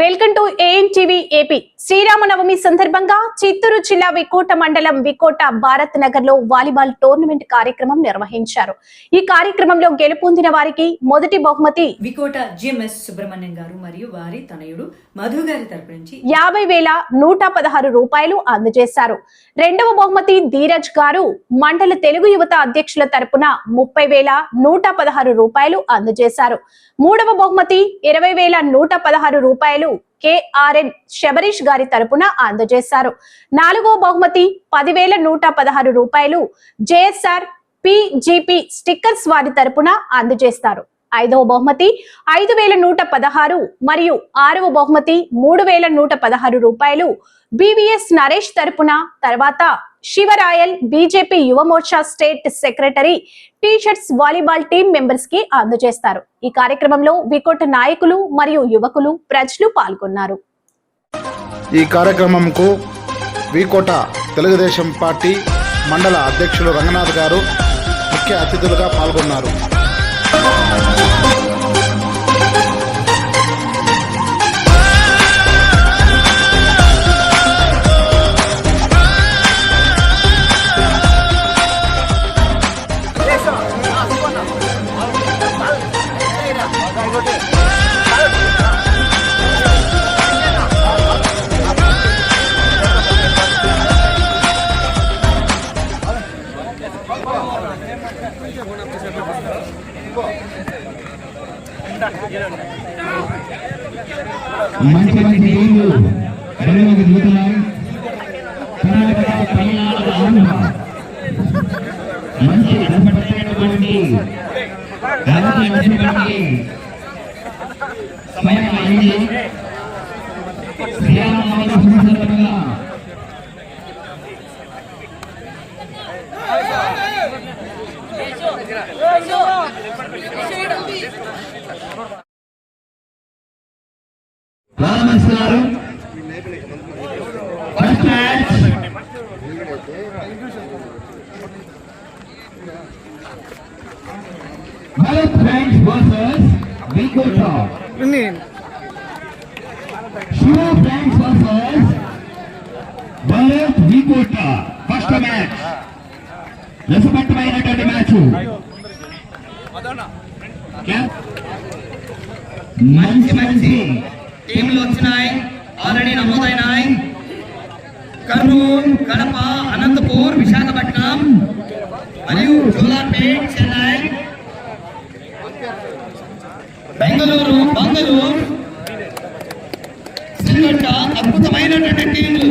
Welcome to ANTV AP Sri Rama Navami సందర్భంగా చిత్తూరు జిల్లా వికోట మండలం వికోట భారత్ నగర్లో వాలీబాల్ టోర్నమెంట్ కార్యక్రమం నిర్వహించారు. ఈ కార్యక్రమంలో గెలుపొందిన వారికి మొదటి బహుమతి వికోట జిఎంఎస్ సుబ్రహ్మణ్యం గారు మరియు వారి తనయుడు మధు గారి తరపు నుంచి యాభై వేల నూట పదహారు రూపాయలు అందజేశారు. రెండవ బహుమతి ధీరజ్ గారు మండల తెలుగు యువత అధ్యక్షుల తరపున ముప్పై వేల నూట పదహారు రూపాయలు అందజేశారు. మూడవ బహుమతి ఇరవై వేల నూట పదహారు రూపాయలు కేఆర్ఎన్ శబరీష్ గారి తరపున అందజేశారు. నాలుగో బహుమతి పదివేల నూట పదహారు రూపాయలు జేఎస్ఆర్ పిజిపి స్టిక్కర్స్ వారి తరపున అందజేస్తారు. ఐదవ బహుమతి ఐదు వేల నూట పదహారు మరియు ఆరవ బహుమతి మూడు వేల నూట పదహారు రూపాయలు బివిఎస్ నరేష్ తరపున తర్వాత Shivarayal BJP Yuva Morcha state secretary t shirts volleyball team మెంబర్స్కి అందజేస్తారు. ఈ కార్యక్రమంలో వికోట నాయకులు మరియు యువకులు ప్రజలు పాల్గొన్నారు. ఈ కార్యక్రమంకు వికోట తెలుగుదేశం పార్టీ మండల అధ్యక్షులు రంగనాథ్ గారు ముఖ్య అతిథులుగా పాల్గొన్నారు. మంచి మంచి గేమ్లు కరువుకు దిగుతున్నాయి కర్ణాటక తమిళనాడు ఆంధ్ర మంచి కనపడేటువంటి రాజకీయ వచ్చినటువంటి సమయం అయింది Sri Rama Navami Bharat friends versus వికోటా Shiva friends versus Bharat వికోటా first match రసపట్టమైనటువంటి మ్యాచ్ మంచి మంచి టీంలు వచ్చినాయి. ఆల్రెడీ నమోదైనాయి. కర్నూలు కడప అనంతపూర్ విశాఖపట్నం మరియు జోలార్పేట్ చెన్నై బెంగళూరు బంగళూరు శ్రీలంక అద్భుతమైనటువంటి టీంలు.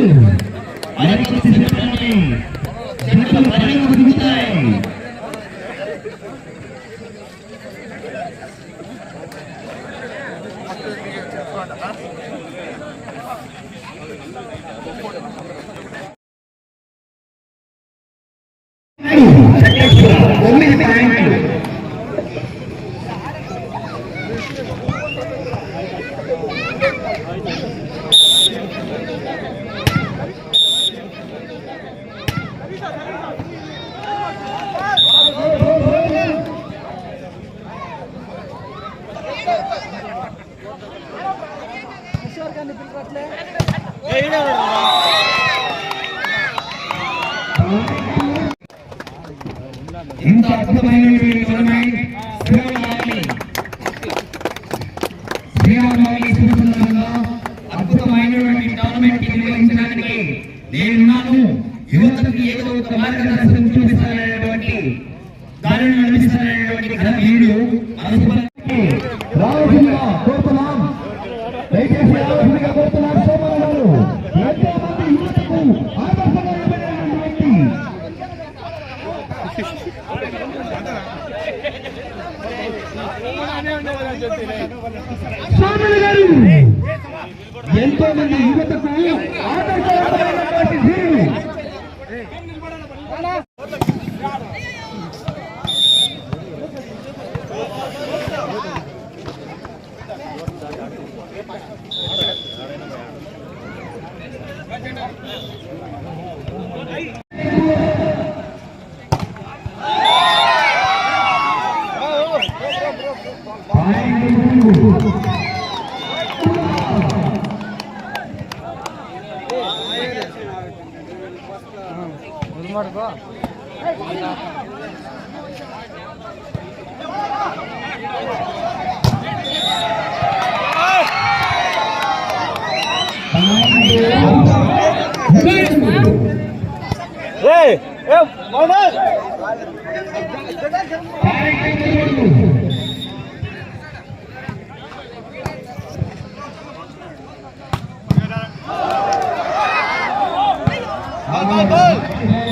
స్వాములు గారు ఎంతో మంది యువతకు ఆదర్శవంతమైనటువంటి ధీరులు point Hey, hey, on it! Ball, ball, ball!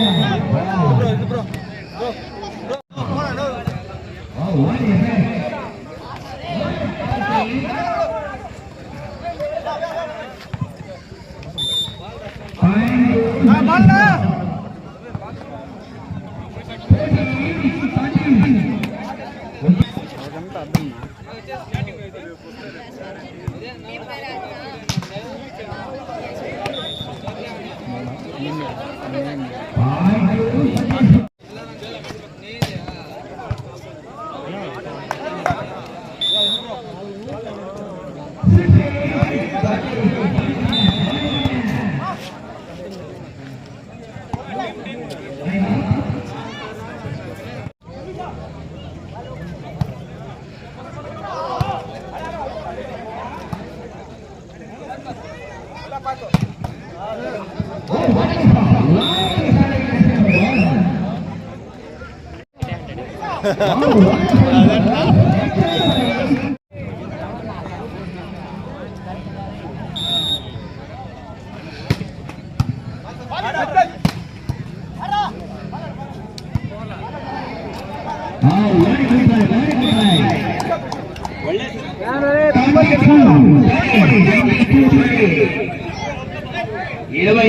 ఇరవై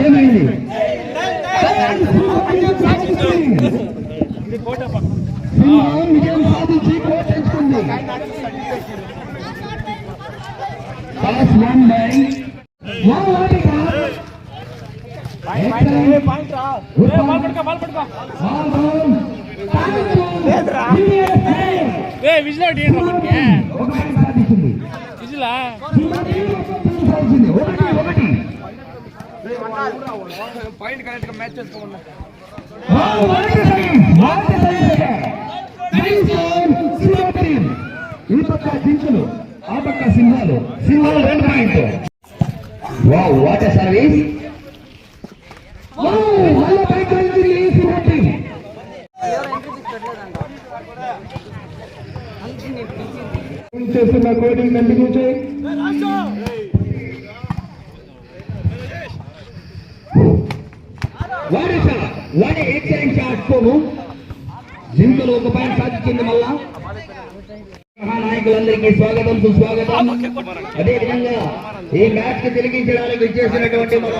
ఏమైంది సింహం విజయం సాధించి కోటెంచుకుంది టాస్ వన్ బై వన్ వాటిక ఒకటి ఒకటి. ఈ పక్క జింకలు ఆ పక్క సింహాలు. సింహాలు రెండు point wow what a service మళ్ళీ పైకి వెళ్తుంది ఈ టీం చేస్తున్న కోడింగ్ కంటిన్యూ చేయి వాడి షాట్ వాడి ఎక్సలెంట్ షాట్ కోము జింకలు ఒక పాయింట్ సాధించింది మళ్ళా. మహానాయకులందరికీ స్వాగతం సుస్వాగతం. అదే విధంగా ఈ మ్యాచ్కి తిరిగించడానికి ఇచ్చేసినటువంటి మన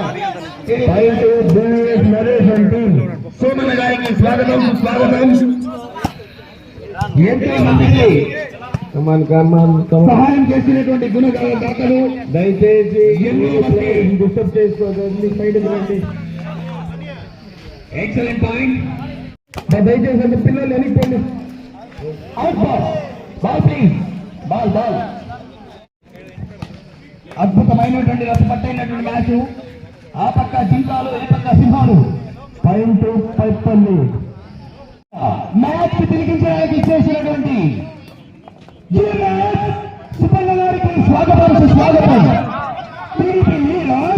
సోమన్న గారికి స్వాగతం సుస్వాగతం. ఎంతో మందికి సహాయం చేసినటువంటి గుణగాల దాతలు దయచేసి డిస్టర్బ్ చేసుకోదండి సైడ్ ఎక్సలెంట్ పాయింట్ దయచేసి పిల్లలు వెళ్ళిపోయింది out ball ball please. Ball ball అద్భుతమైనటువంటి రసపట్టైనటువంటి మ్యాచ్. ఆ పక్క జీతాలు ఈ పక్క సింహాలు. పాయింట్ పైపల్లి. మ్యాచ్ తిరిగించడానికి చేసినటువంటి యువరాజ్ సుబ్బన్న గారికి స్వాగతం సుస్వాగతం. TDP leader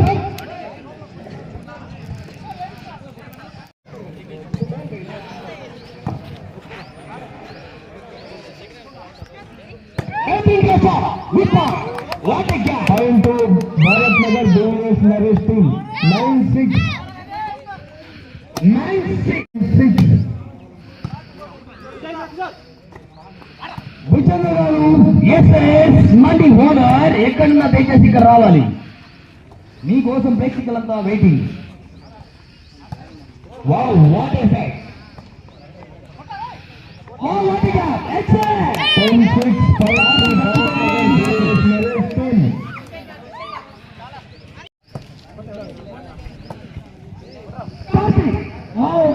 Point to Bharat Nagar Dominos Naresh team. 9-6. 9-6. Vizianagaram garu SS mandi owner ఎక్కడున్నా దయచేసి ఇక్కడ రావాలి మీకోసం ప్రేక్షకులంతా వెయిటింగ్ వాట్ ఎఫెక్ట్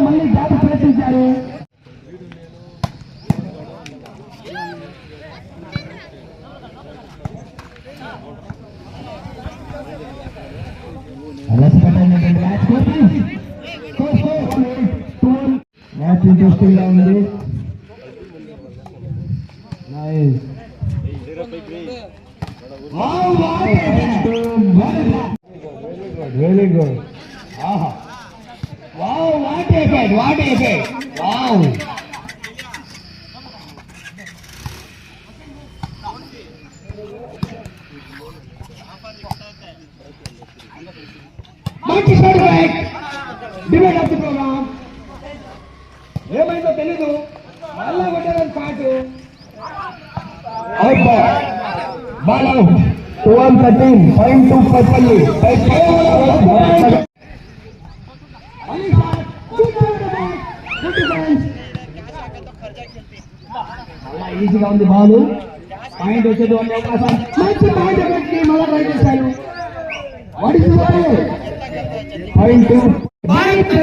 మళ్ళీ జాతి ప్రయత్నించారు మ్యాచ్ మ్యాచ్ ఇంట్రెస్టింగ్గా ఉంది నైస్ వెరీ గుడ్ ఆహా wow what effect what effect wow మంచి shot back divide of the program ఏమైందో తెలీదు మళ్ళా కొట్టారని పాటు out ball ball out two thirteen point two పర్పల్లి అలా ఈజీగా ఉంది బాలు. పాయింట్ వచ్చేది అవకాశం. మంచి పాయింట్ పెట్టి మళ్ళా ట్రై చేశారు. Point point